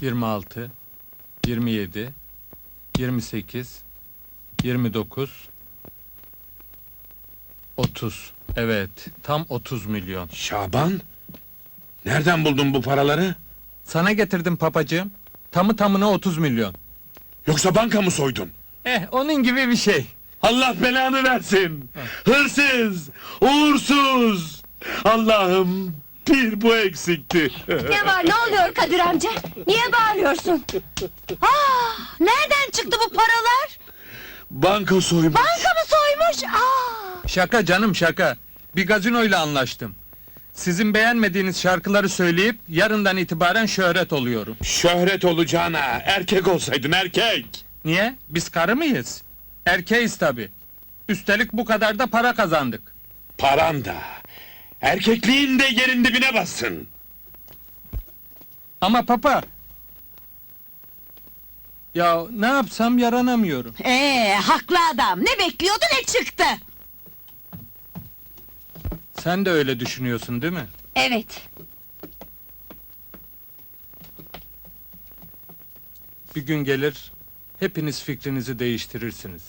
26, 27, 28, 29, 30. Evet, tam 30 milyon. Şaban? Nereden buldun bu paraları? Sana getirdim papacığım. Tamı tamına 30 milyon. Yoksa banka mı soydun? Eh, onun gibi bir şey. Allah belanı versin. Hırsız, uğursuz. Allah'ım bir bu eksikti. Ne var ne oluyor Kadir amca? Niye bağırıyorsun? Ah, nereden çıktı bu paralar? Banka soymuş. Banka mı soymuş? Aa, Şaka canım şaka. Bir gazinoyla anlaştım. Sizin beğenmediğiniz şarkıları söyleyip yarından itibaren şöhret oluyorum. Şöhret olacağına erkek olsaydın erkek. Niye? Biz karı mıyız? Erkeğiz tabi. Üstelik bu kadar da para kazandık. Paran da. Erkekliğin de yerin dibine bassın. Ama papa... Ya ne yapsam yaranamıyorum. ee, haklı adam. Ne bekliyordu ne çıktı? Sen de öyle düşünüyorsun değil mi? Evet. Bir gün gelir, hepiniz fikrinizi değiştirirsiniz.